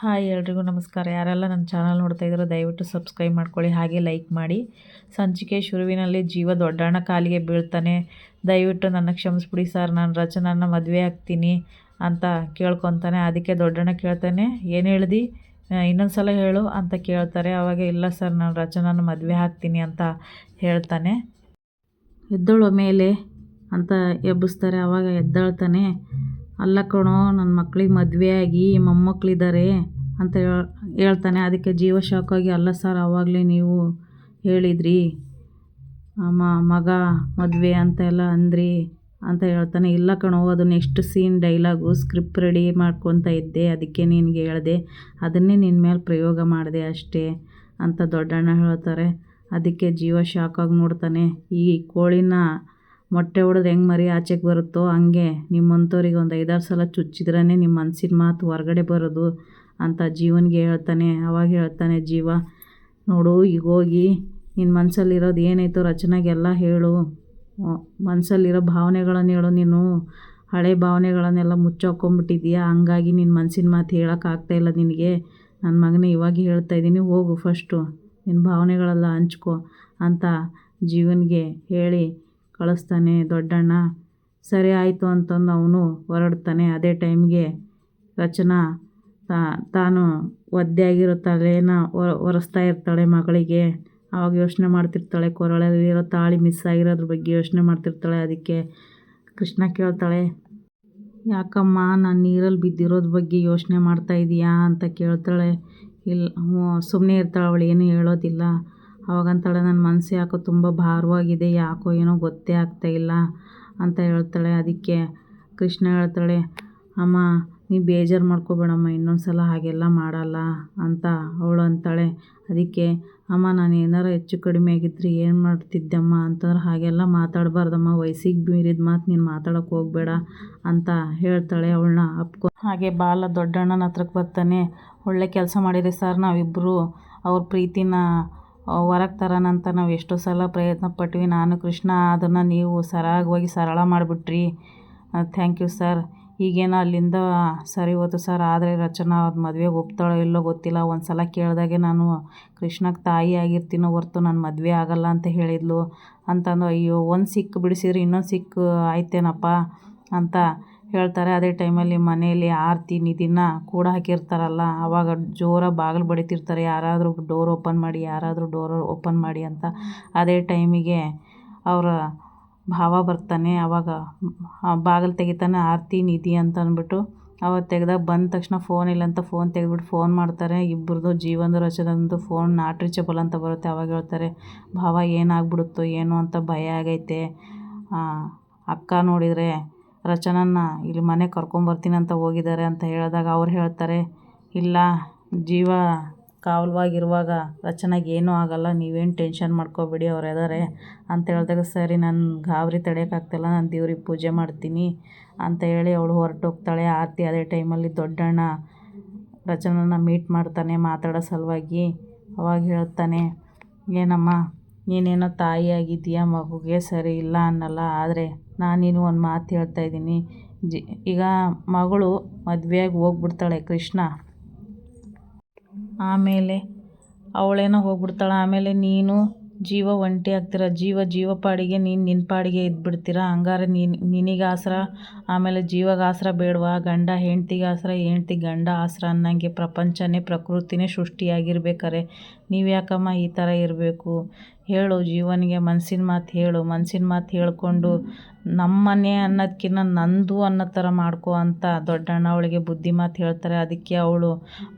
Hi, ಎಲ್ರಿಗೂ ನಮಸ್ಕಾರ. ಯಾರೆಲ್ಲ ನನ್ನ ಚಾನಲ್ ನೋಡ್ತಾ ಇದ್ದೀರೋ ದಯವಿಟ್ಟು ಸಬ್ಸ್ಕ್ರೈಬ್ ಮಾಡ್ಕೊಳ್ಳಿ, ಹಾಗೆ ಲೈಕ್ ಮಾಡಿ. ಸಂಚಿಕೆ ಶುರುವಿನಲ್ಲಿ ಜೀವ ದೊಡ್ಡಣ್ಣ ಕಾಲಿಗೆ ಬೀಳ್ತಾನೆ. ದಯವಿಟ್ಟು ನನ್ನ ಕ್ಷಮಿಸ್ಬಿಡಿ ಸರ್ ನಾನು ರಚನನ್ನ ಮದುವೆ ಆಗ್ತೀನಿ ಅಂತ ಕೇಳ್ಕೊತಾನೆ. ಅದಕ್ಕೆ ದೊಡ್ಡಣ್ಣ ಕೇಳ್ತಾನೆ, ಏನು ಹೇಳ್ದಿ? ಇನ್ನೊಂದು ಸಲ ಹೇಳು ಅಂತ ಕೇಳ್ತಾರೆ. ಅವಾಗ, ಇಲ್ಲ ಸರ್ ನಾನು ರಚನನ ಮದುವೆ ಹಾಕ್ತೀನಿ ಅಂತ ಹೇಳ್ತಾನೆ. ಎದ್ದಳು ಮೇಲೆ ಅಂತ ಎಬ್ಬಿಸ್ತಾರೆ. ಆವಾಗ ಎದ್ದೇಳ್ತಾನೆ. ಅಲ್ಲ ಕಣೋ ನನ್ನ ಮಕ್ಳಿಗೆ ಮದುವೆ ಆಗಿ ಮೊಮ್ಮಕ್ಕಳಿದ್ದಾರೆ ಅಂತ ಹೇಳ್ತಾನೆ. ಅದಕ್ಕೆ ಜೀವ ಶಾಕಾಗಿ ಅಲ್ಲ ಸರ್ ಆವಾಗಲೇ ನೀವು ಹೇಳಿದ್ರಿ. ಅಮ್ಮ, ಮಗ ಮದುವೆ ಅಂತೆಲ್ಲ ಅಂದ್ರಿ ಅಂತ ಹೇಳ್ತಾನೆ. ಇಲ್ಲ ಕಣೋ, ಅದು next scene dialogue script ready ಮಾಡ್ಕೊತ ಇದ್ದೆ. ಅದಕ್ಕೆ ನಿನಗೆ ಹೇಳಿದೆ. ಅದನ್ನೇ ನಿನ್ನ ಮೇಲೆ ಪ್ರಯೋಗ ಮಾಡಿದೆ ಅಷ್ಟೇ ಅಂತ ದೊಡ್ಡಣ್ಣ ಹೇಳ್ತಾರೆ. ಅದಕ್ಕೆ ಜೀವ ಶಾಕಾಗಿ ನೋಡ್ತಾನೆ. ಈ ಕೋಳಿನ ಮೊಟ್ಟೆ ಹೊಡೆದು ಹೆಂಗೆ ಮರಿ ಆಚೆಗೆ ಬರುತ್ತೋ ಹಂಗೆ ನಿಮ್ಮಂಥವ್ರಿಗೆ ಒಂದು ಐದಾರು ಸಲ ಚುಚ್ಚಿದ್ರೇ ನಿಮ್ಮ ಮನಸ್ಸಿನ ಮಾತು ಹೊರಗಡೆ ಬರೋದು ಅಂತ ಜೀವನಿಗೆ ಹೇಳ್ತಾನೆ, ಅವಾಗ ಹೇಳ್ತಾನೆ ಜೀವ. ನೋಡು, ಈಗ ಹೋಗಿ ನಿನ್ನ ಮನಸ್ಸಲ್ಲಿರೋದು ಏನೈತೋ ರಚನೆಗೆಲ್ಲ ಹೇಳು. ಮನಸ್ಸಲ್ಲಿರೋ ಭಾವನೆಗಳನ್ನು ಹೇಳು ನೀನು. ಹಳೆ ಭಾವನೆಗಳನ್ನೆಲ್ಲ ಮುಚ್ಚಾಕೊಂಬಿಟ್ಟಿದ್ದೀಯಾ ಹಂಗಾಗಿ ನಿನ್ನ ಮನಸ್ಸಿನ ಮಾತು ಹೇಳೋಕ್ಕಾಗ್ತಾಯಿಲ್ಲ ನಿನಗೆ. ನನ್ನ ಮಗನೇ ಇವಾಗ ಹೇಳ್ತಾ ಇದ್ದೀನಿ, ಹೋಗು ಫಸ್ಟು. ನಿನ್ನ ಭಾವನೆಗಳೆಲ್ಲ ಹಂಚ್ಕೊ ಅಂತ ಜೀವನಿಗೆ ಹೇಳಿ ಕಳಿಸ್ತಾನೆ, ದೊಡ್ಡಣ್ಣ, ಸರಿ ಆಯಿತು ಅಂತಂದು ಅವನು ಹೊರಡ್ತಾನೆ. ಅದೇ ಟೈಮ್ಗೆ ರಚನಾ ತಾನು ಒದ್ದೆ ಆಗಿರೋ ತಲೆನ ಒರೆಸ್ತಾ ಇರ್ತಾಳೆ ಮಗಳಿಗೆ. ಆವಾಗ ಯೋಚನೆ ಮಾಡ್ತಿರ್ತಾಳೆ ಕೊರಳಲ್ಲಿರೋ ತಾಳಿ ಮಿಸ್ ಆಗಿರೋದ್ರ ಬಗ್ಗೆ ಯೋಚನೆ ಮಾಡ್ತಿರ್ತಾಳೆ. ಅದಕ್ಕೆ ಕೃಷ್ಣ ಕೇಳ್ತಾಳೆ, ಯಾಕಮ್ಮ, ನಾನು ನೀರಲ್ಲಿ ಬಿದ್ದಿರೋದ್ರ ಬಗ್ಗೆ ಯೋಚನೆ ಮಾಡ್ತಾ ಇದೀಯಾ? ಅಂತ ಕೇಳ್ತಾಳೆ. ಇಲ್ಲ ಸುಮ್ಮನೆ ಇರ್ತಾಳೆ, ಅವಳು ಏನೂ ಹೇಳೋದಿಲ್ಲ. ಅವಾಗಂತಾಳೆ ನನ್ನ ಮನಸ್ಸು ಯಾಕೋ ತುಂಬ ಭಾರವಾಗಿದೆ, ಯಾಕೋ ಏನೋ ಗೊತ್ತೇ ಆಗ್ತಾಯಿಲ್ಲ ಅಂತ ಹೇಳ್ತಾಳೆ. ಅದಕ್ಕೆ ಕೃಷ್ಣ ಹೇಳ್ತಾಳೆ, ಅಮ್ಮ ನೀ ಬೇಜಾರು ಮಾಡ್ಕೋಬೇಡಮ್ಮ ಇನ್ನೊಂದು ಸಲ ಹಾಗೆಲ್ಲ ಮಾಡಲ್ಲ ಅಂತ ಅವಳು ಅಂತಾಳೆ. ಅದಕ್ಕೆ, ಅಮ್ಮ, ನಾನು ಏನಾರು ಹೆಚ್ಚು ಕಡಿಮೆ ಆಗಿದ್ದರೆ ಏನು ಮಾಡ್ತಿದ್ದೆಮ್ಮ ಅಂತಂದ್ರೆ, ಹಾಗೆಲ್ಲ ಮಾತಾಡಬಾರ್ದಮ್ಮ, ವಯಸ್ಸಿಗೆ ಮೀರಿದ ಮಾತು ನೀನು ಮಾತಾಡೋಕೆ ಹೋಗಬೇಡ ಅಂತ ಹೇಳ್ತಾಳೆ ಅವಳನ್ನ ಅಪ್ಕೊ. ಹಾಗೆ ಬಾಲ ದೊಡ್ಡಣ್ಣನ ಹತ್ರಕ್ಕೆ ಬರ್ತಾನೆ. ಒಳ್ಳೆ ಕೆಲಸ ಮಾಡಿರಿ ಸರ್ ನಾವಿಬ್ಬರು ಅವ್ರ ಪ್ರೀತಿನ ಹೊರಗೆ ತರೋಣಂತ ನಾವು ಎಷ್ಟೋ ಸಲ ಪ್ರಯತ್ನ ಪಟ್ವಿ. ನಾನು, ಕೃಷ್ಣ, ಅದನ್ನು ನೀವು ಸರಾಗವಾಗಿ ಸರಳ ಮಾಡಿಬಿಟ್ರಿ. ಥ್ಯಾಂಕ್ ಯು ಸರ್ ಈಗೇನೋ ಅಲ್ಲಿಂದ, ಸರಿ ಹೋಯ್ತು ಸರ್ ಆದರೆ ರಚನಾ ಅವ್ರ ಮದುವೆಗೆ ಒಪ್ತಾಳೋ ಇಲ್ಲೋ ಗೊತ್ತಿಲ್ಲ. ಒಂದು ಸಲ ಕೇಳಿದಾಗೆ ನಾನು ಕೃಷ್ಣಕ್ಕೆ ತಾಯಿ ಆಗಿರ್ತೀನೋ ಹೊರ್ತು ನಾನು ಮದುವೆ ಆಗಲ್ಲ ಅಂತ ಹೇಳಿದ್ಲು. ಅಂತಂದು, ಅಯ್ಯೋ, ಒಂದು ಸಿಕ್ಕು ಬಿಡಿಸಿದ್ರೆ ಇನ್ನೊಂದು ಸಿಕ್ಕು ಆಯ್ತೇನಪ್ಪ? ಅಂತ ಹೇಳ್ತಾರೆ, ಅದೇ ಟೈಮಲ್ಲಿ ಮನೆಯಲ್ಲಿ ಆರತಿ ನಿಧಿನ ಕೂಡ ಹಾಕಿರ್ತಾರಲ್ಲ ಆವಾಗ ಜೋರಾಗಿ ಬಾಗಿಲು ಬಡಿತಿರ್ತಾರೆ, ಯಾರಾದರೂ ಡೋರ್ ಓಪನ್ ಮಾಡಿ, ಯಾರಾದರೂ ಡೋರ್ ಓಪನ್ ಮಾಡಿ ಅಂತ. ಅದೇ ಟೈಮಿಗೆ ಅವರ ಭಾವ ಬರ್ತಾನೆ ಆವಾಗ ಬಾಗಿಲು ತೆಗಿತಾನೆ, ಆರತಿ ನಿಧಿ ಅಂತ ಅಂದ್ಬಿಟ್ಟು ಅವಾಗ ತೆಗೆದಾಗ ಬಂದ ತಕ್ಷಣ ಫೋನ್ ಇಲ್ಲ ಅಂತ ಫೋನ್ ತೆಗೆದ್ಬಿಟ್ಟು ಫೋನ್ ಮಾಡ್ತಾರೆ. ಇಬ್ಬರದು ಜೀವನದ ರಚನೆಂದು ಫೋನ್ ನಾಟ್ ರೀಚಬಲ್ ಅಂತ ಬರುತ್ತೆ, ಅವಾಗ ಹೇಳ್ತಾರೆ, ಭಾವ ಏನಾಗ್ಬಿಡುತ್ತೋ, ಏನೋ ಅಂತ ಭಯ ಆಗೈತೆ. ಅಕ್ಕ ನೋಡಿದರೆ ರಚನನ್ನ ಇಲ್ಲಿ ಮನೆಗೆ ಅಂತ ಹೋಗಿದ್ದಾರೆ ಅಂತ ಹೇಳಿದಾಗ ಅವ್ರು ಹೇಳ್ತಾರೆ, ಇಲ್ಲ, ಜೀವ ಕಾವಲ್ವಾಗಿರುವಾಗ ರಚನೆಗೆ ಏನೂ ಆಗೋಲ್ಲ, ನೀವೇನು ಟೆನ್ಷನ್ ಮಾಡ್ಕೋಬೇಡಿ ಅವ್ರು ಇದ್ದಾರೆ ಅಂತ ಹೇಳಿದಾಗ, ಸರಿ, ನಾನು ಗಾಬರಿ ತಡೆಯೋಕ್ಕಾಗ್ತಿಲ್ಲ ನಾನು ದೇವ್ರಿಗೆ ಪೂಜೆ ಮಾಡ್ತೀನಿ ಅಂತ ಹೇಳಿ ಅವಳು ಹೊರಟೋಗ್ತಾಳೆ. ಆರತಿ ಅದೇ ಟೈಮಲ್ಲಿ ದೊಡ್ಡಣ್ಣ ರಚನನ್ನ ಮೀಟ್ ಮಾಡ್ತಾನೆ ಮಾತಾಡೋ ಸಲುವಾಗಿ. ಅವಾಗ ಹೇಳ್ತಾನೆ, ಏನಮ್ಮ ನೀನೇನೋ ತಾಯಿಯಾಗಿದ್ದೀಯ ಮಗುಗೆ ಸರಿ ಇಲ್ಲ ಅನ್ನಲ್ಲ, ಆದರೆ ನಾನು ಒಂದು ಮಾತು ಹೇಳ್ತಾ ಇದ್ದೀನಿ. ಜಿ, ಈಗ ಮಗಳು ಮದುವೆಯಾಗಿ ಹೋಗ್ಬಿಡ್ತಾಳೆ ಕೃಷ್ಣ. ಆಮೇಲೆ ಅವಳೇನೋ ಹೋಗ್ಬಿಡ್ತಾಳೆ. ಆಮೇಲೆ ನೀನು ಜೀವ ಒಂಟಿ ಆಗ್ತೀರ? ಜೀವ ಜೀವ ಪಾಡಿಗೆ ನೀನು ನಿನ್ನ ಪಾಡಿಗೆ ಇದ್ಬಿಡ್ತೀರ? ಹಂಗಾರೆ ನೀನು ನಿನಗೆ ಆಸರ ಆಮೇಲೆ ಜೀವಗೆ ಆಸರ ಬೇಡವಾ? ಗಂಡ ಹೆಂಡ್ತಿಗೆ ಆಸರ, ಹೆಂಡ್ತಿ ಗಂಡ ಆಸರ ಅನ್ನಂಗೆ ಪ್ರಪಂಚನೇ ಪ್ರಕೃತಿನೇ ಸೃಷ್ಟಿಯಾಗಿರ್ಬೇಕಾರೆ. ನೀವು ಯಾಕಮ್ಮ ಈ ಥರ ಇರಬೇಕು? ಹೇಳು, ಜೀವನಿಗೆ ಮನ್ಸಿನ ಮಾತು ಹೇಳು, ಮನ್ಸಿನ ಮಾತು ಹೇಳಿಕೊಂಡು ನಮ್ಮನೆ ಅನ್ನೋದಕ್ಕಿಂತ ನಂದು ಅನ್ನೋ ಥರ ಮಾಡ್ಕೊ ಅಂತ ದೊಡ್ಡಣ್ಣ ಅವಳಿಗೆ ಬುದ್ಧಿ ಮಾತು ಹೇಳ್ತಾರೆ. ಅದಕ್ಕೆ ಅವಳು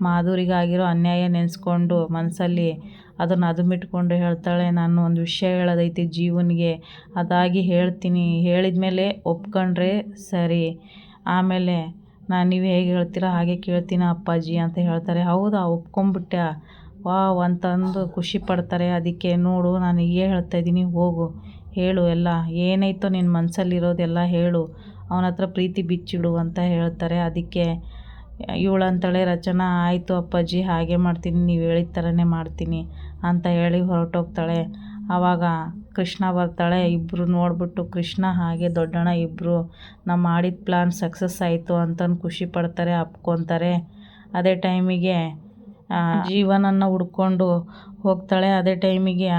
ಮಾಧುರಿಗಾಗಿರೋ ಅನ್ಯಾಯ ನೆನೆಸ್ಕೊಂಡು ಮನಸ್ಸಲ್ಲಿ ಅದನ್ನು ಅದುಮಿಟ್ಕೊಂಡು ಹೇಳ್ತಾಳೆ. ನಾನು ಒಂದು ವಿಷಯ ಹೇಳೋದೈತಿ ಜೀವನಿಗೆ, ಅದಾಗಿ ಹೇಳ್ತೀನಿ. ಹೇಳಿದ ಮೇಲೆ ಒಪ್ಕೊಂಡ್ರೆ ಸರಿ. ಆಮೇಲೆ ನಾನು ನೀವು ಹೇಗೆ ಹೇಳ್ತೀರಾ ಹಾಗೆ ಕೇಳ್ತೀನಿ ಅಪ್ಪಾಜಿ ಅಂತ ಹೇಳ್ತಾರೆ. ಹೌದಾ ಒಪ್ಕೊಂಬಿಟ್ಟ ವಾವ್ ಅಂತಂದು ಖುಷಿ ಪಡ್ತಾರೆ. ಅದಕ್ಕೆ ನೋಡು, ನಾನು ಹೀಗೆ ಹೇಳ್ತಾ ಇದ್ದೀನಿ, ಹೋಗು. ಹೇಳು ಎಲ್ಲ. ಏನೈತೋ ನಿನ್ನ ಮನಸ್ಸಲ್ಲಿರೋದೆಲ್ಲ ಹೇಳು. ಅವನ ಹತ್ರ ಪ್ರೀತಿ ಬಿಚ್ಚಿಡು ಅಂತ ಹೇಳ್ತಾರೆ. ಅದಕ್ಕೆ ಇವಳು ಅಂತಾಳೆ, ರಚನಾ, ಆಯಿತು ಅಪ್ಪಾಜಿ, ಹಾಗೆ ಮಾಡ್ತೀನಿ. ನೀವು ಹೇಳಿದ ಥರನೇ ಮಾಡ್ತೀನಿ ಅಂತ ಹೇಳಿ ಹೊರಟೋಗ್ತಾಳೆ. ಆವಾಗ ಕೃಷ್ಣ ಬರ್ತಾಳೆ. ಇಬ್ಬರು ನೋಡಿಬಿಟ್ಟು ಕೃಷ್ಣ ಹಾಗೆ, ದೊಡ್ಡಣ್ಣ ಇಬ್ಬರು ನಮ್ಮ ಮಾಡಿದ ಪ್ಲ್ಯಾನ್ ಸಕ್ಸಸ್ ಆಯಿತು ಅಂತಂದು ಖುಷಿ ಪಡ್ತಾರೆ, ಅಪ್ಕೊತಾರೆ. ಅದೇ ಟೈಮಿಗೆ ಜೀವನನ್ನು ಹುಡ್ಕೊಂಡು ಹೋಗ್ತಾಳೆ ಅದೇ ಟೈಮಿಗೆ.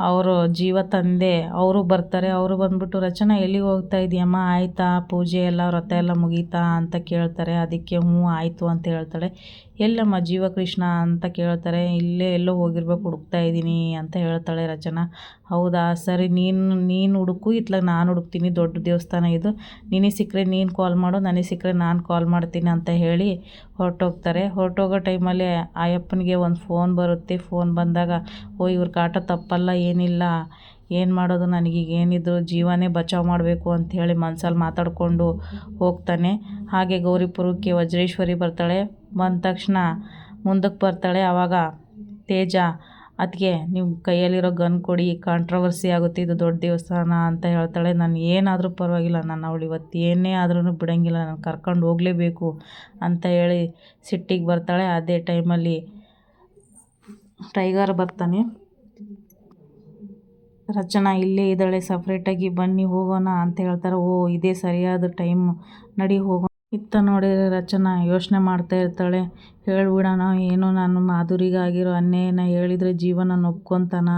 ಅವರು ಜೀವ ತಂದೆ, ಅವರು ಬರ್ತಾರೆ, ಅವರು ಬಂದ್ಬಿಟ್ಟು ರಚನಾ ಎಲ್ಲಿಗೆ ಹೋಗ್ತಾ ಇದೆಯಮ್ಮ? ಆಯಿತಾ? ಪೂಜೆ ಎಲ್ಲ, ವ್ರತ ಎಲ್ಲ ಮುಗೀತಾ ಅಂತ ಕೇಳ್ತಾರೆ. ಅದಕ್ಕೆ ಹ್ಞೂ, ಆಯಿತು ಅಂತ ಹೇಳ್ತಾಳೆ. ಎಲ್ಲಮ್ಮ, ಜೀವಕೃಷ್ಣ ಅಂತ ಕೇಳ್ತಾರೆ. ಇಲ್ಲೇ ಎಲ್ಲೋ ಹೋಗಿರ್ಬೇಕು, ಹುಡುಕ್ತಾ ಇದ್ದೀನಿ ಅಂತ ಹೇಳ್ತಾಳೆ ರಚನಾ. ಹೌದಾ? ಸರಿ, ನೀನು ನೀನು ಹುಡುಕು. ಇತ್ಲಾಗ ನಾನು ಹುಡುಕ್ತೀನಿ. ದೊಡ್ಡ ದೇವಸ್ಥಾನ ಇದು. ನಿನಗೆ ಸಿಕ್ಕರೆ ನೀನು ಕಾಲ್ ಮಾಡು, ನನಗೆ ಸಿಕ್ಕರೆ ನಾನು ಕಾಲ್ ಮಾಡ್ತೀನಿ ಅಂತ ಹೇಳಿ ಹೊರಟೋಗ್ತಾರೆ. ಹೊರಟೋಗೋ ಟೈಮಲ್ಲಿ ಆಯಪ್ಪನಿಗೆ ಒಂದು ಫೋನ್ ಬರುತ್ತೆ. ಫೋನ್ ಬಂದಾಗ, ಓ, ಇವ್ರ ಕಾಟ ತಪ್ಪಲ್ಲ, ಏನಿಲ್ಲ. ಏನು ಮಾಡೋದು? ನನಗೀಗ ಏನಿದ್ರು ಜೀವನೇ ಬಚಾವ್ ಮಾಡಬೇಕು ಅಂಥೇಳಿ ಮನ್ಸಲ್ಲಿ ಮಾತಾಡಿಕೊಂಡು ಹೋಗ್ತಾನೆ. ಹಾಗೆ ಗೌರಿಪುರಕ್ಕೆ ವಜ್ರೇಶ್ವರಿ ಬರ್ತಾಳೆ. ಬಂದ ತಕ್ಷಣ ಮುಂದಕ್ಕೆ ಬರ್ತಾಳೆ. ಆವಾಗ ತೇಜ ಅದಕ್ಕೆ ನಿಮ್ಮ ಕೈಯಲ್ಲಿರೋ ಗನ್ ಕೊಡಿ ಕಾಂಟ್ರವರ್ಸಿ ಆಗುತ್ತೆ, ಇದು ದೊಡ್ಡ ದೇವಸ್ಥಾನ ಅಂತ ಹೇಳ್ತಾಳೆ. ನಾನು ಏನಾದರೂ ಪರವಾಗಿಲ್ಲ, ನಾನು ಅವಳು ಇವತ್ತು ಏನೇ ಆದ್ರೂ ಬಿಡೋಂಗಿಲ್ಲ, ನಾನು ಕರ್ಕೊಂಡು ಹೋಗಲೇಬೇಕು ಅಂತ ಹೇಳಿ ಸಿಟ್ಟಿಗೆ ಬರ್ತಾಳೆ. ಅದೇ ಟೈಮಲ್ಲಿ ಟೈಗರ್ ಬರ್ತಾನೆ. ರಚನಾ ಇಲ್ಲೇ ಇದ್ದಾಳೆ ಸಪ್ರೇಟಾಗಿ ಬನ್ನಿ ಹೋಗೋಣ ಅಂತ ಹೇಳ್ತಾರೆ. ಓ, ಇದೇ ಸರಿಯಾದ ಟೈಮ್, ನಡಿ ಹೋಗೋಣ. ಇತ್ತ ನೋಡಿದರೆ ರಚನಾ ಯೋಚನೆ ಮಾಡ್ತಾ ಇರ್ತಾಳೆ. ಹೇಳ್ಬಿಡೋಣ, ಏನೋ ನಾನು ಮಾಧುರಿಗಾಗಿರೋ ಅನ್ಯಾಯನ ಹೇಳಿದರೆ ಜೀವನ ಒಪ್ಕೊತಾನ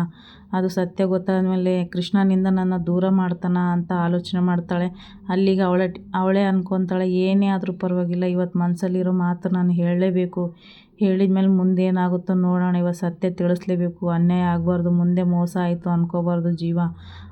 ಅದು ಸತ್ಯ ಗೊತ್ತಾದ ಮೇಲೆ ಕೃಷ್ಣನಿಂದ ನನ್ನ ದೂರ ಮಾಡ್ತಾನ ಅಂತ ಆಲೋಚನೆ ಮಾಡ್ತಾಳೆ. ಅಲ್ಲಿಗೆ ಅವಳೆ, ಅವಳೇ ಅನ್ಕೊತಾಳೆ, ಏನೇ ಆದರೂ ಪರವಾಗಿಲ್ಲ ಇವತ್ತು ಮನಸ್ಸಲ್ಲಿರೋ ಮಾತು ನಾನು ಹೇಳಲೇಬೇಕು. ಹೇಳಿದ ಮೇಲೆ ಮುಂದೇನಾಗುತ್ತೋ ನೋಡೋಣ. ಇವ ಸತ್ಯ ತಿಳಿಸ್ಲೇಬೇಕು. ಅನ್ಯಾಯ ಆಗಬಾರ್ದು. ಮುಂದೆ ಮೋಸ ಆಯಿತು ಅನ್ಕೋಬಾರ್ದು ಜೀವ.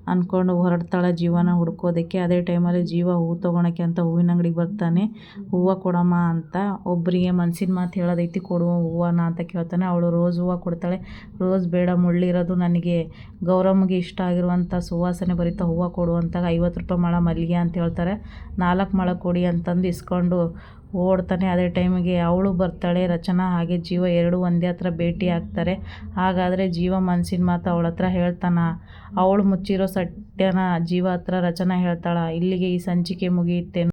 ಅಂದ್ಕೊಂಡು ಹೊರಡ್ತಾಳೆ ಜೀವನ ಹುಡ್ಕೋದಕ್ಕೆ. ಅದೇ ಟೈಮಲ್ಲಿ ಜೀವ ಹೂ ತೊಗೊಳಕ್ಕೆ ಅಂತ ಹೂವಿನ ಅಂಗಡಿಗೆ ಬರ್ತಾನೆ. ಹೂವು ಕೊಡಮ್ಮ ಅಂತ ಒಬ್ಬರಿಗೆ ಮನ್ಸಿನ ಮಾತು ಹೇಳೋದೈತಿ. ಕೊಡುವ ಹೂವನ ಅಂತ ಕೇಳ್ತಾನೆ. ಅವಳು ರೋಸ್ ಹೂವು ಕೊಡ್ತಾಳೆ. ರೋಸ್ ಬೇಡ, ಮುಳ್ಳಿರೋದು ನನಗೆ. ಗೌರಮ್ಮಗೆ ಇಷ್ಟ ಆಗಿರುವಂಥ ಸುವಾಸನೆ ಬರೀತಾ ಹೂವು ಕೊಡು ಅಂತಾಗ ಐವತ್ತು ರೂಪಾಯಿ ಮಳ ಮಲ್ಲಿಗೆ ಅಂತ ಹೇಳ್ತಾರೆ. ನಾಲ್ಕು ಮಳ ಕೊಡಿ ಅಂತಂದು ಇಸ್ಕೊಂಡು ಓಡ್ತಾನೆ. ಅದೇ ಟೈಮಿಗೆ ಅವಳು ಬರ್ತಾಳೆ. ರಚನಾ ಹಾಗೆ ಜೀವ ಎರಡು ಒಂದೇ ಹತ್ರ ಭೇಟಿ ಆಗ್ತಾರೆ. ಹಾಗಾದರೆ ಜೀವ ಮನಸ್ಸಿನ ಮಾತು ಅವಳ ಹತ್ರ ಹೇಳ್ತಾನ. ಅವಳು ಮುಚ್ಚಿರೋ ಸತ್ಯನ ಜೀವ ಹತ್ರ ರಚನಾ ಹೇಳ್ತಾಳ. ಇಲ್ಲಿಗೆ ಈ ಸಂಚಿಕೆ ಮುಗಿಯುತ್ತೆ